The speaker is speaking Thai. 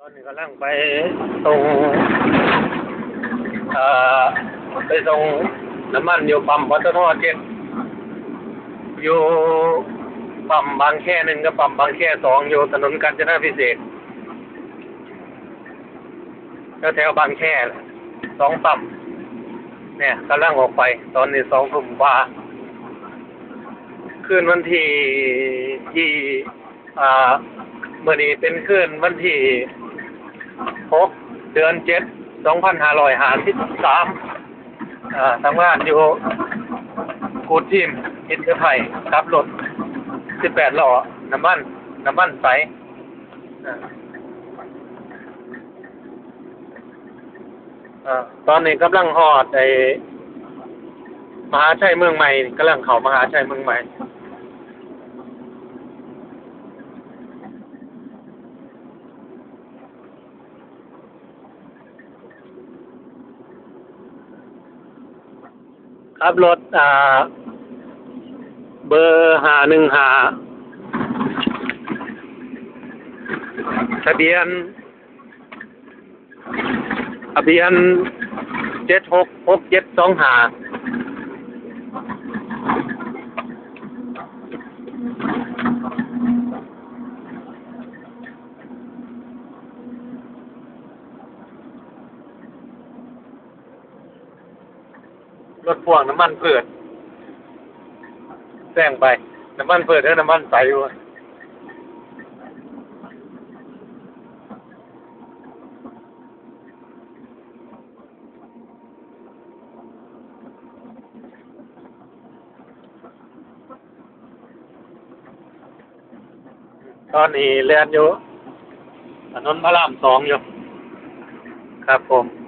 ตอนนี้กำลังไปตรงเอ่อไปตรงน้ำมันอยู่ปั๊มปตทเจ็ดอยู่ปั๊มบางแค่หนึ่งกับปั๊มบางแค่สองอยู่ถนนกาญจนาพิเศษกแถวบางแค่สองปั๊มเนี่ยกำลังออกไป ตอนนี้สองทุ่มกว่าคืนวันที่ที่อ่าเมื่อนี้เป็นคืนวันที่ หกเดือนเจ็ดสองพันห้าร้อยห้าสิบสามอ่าทำงานอยู่กูดทีมอินเตอร์ไทยขับรถสิบแปดล้อน้ำมันน้ำมันใสอ่าตอนนี้กำลังหอดไอมหาชัยเมืองใหม่กำลังเข้ามหาชัยเมืองใหม่ ครับรถอ่า เบอร์หาหนึ่งหาทะเบียนทะเบียนเจ็ดหกหกเจ็ดสองหา รถพ่วงน้ำมันเปิดแซงไป น้ำมันเปิดแล้วน้ำมันใสอยู่ตอนนี้เรียนอยู่ถนนพระรามสองอยู่ ครับผม